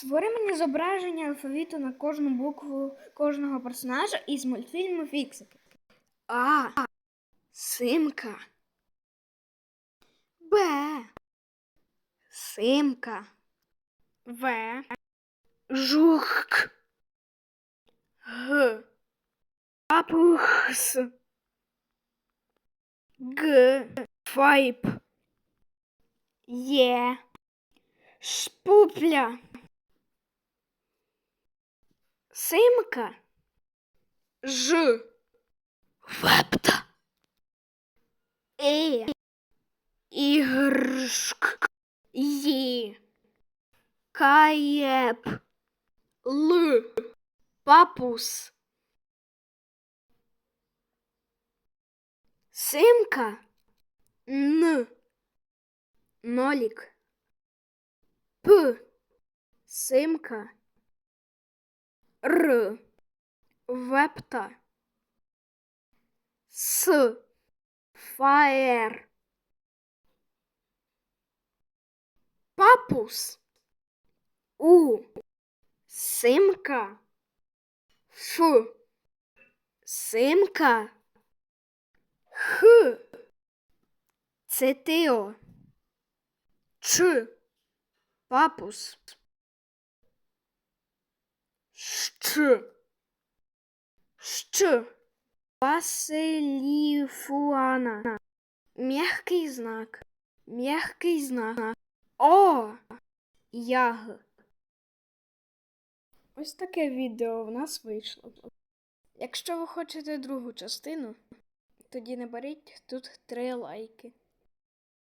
Створи мені зображення алфавіту на кожну букву кожного персонажа із мультфільму Фіксики. А. Симка. Б. Симка. В. Жук. Г. Папухс. Г. Файп. Є. Шпупля. Симка. Ж. Вепта. Е. Ігршк. Є. Каєп. Л. Папус. Симка. Н. Нолік. П. Симка. Р. Вепта. С. Фаєр. Папус. У. Симка. Ф. Симка. Х. Цетео. Ч. Папус. Щ. Щ. Василіфуана. М'який знак. М'який знак. О. Яг. Ось таке відео в нас вийшло. Якщо ви хочете другу частину, тоді наберіть тут три лайки.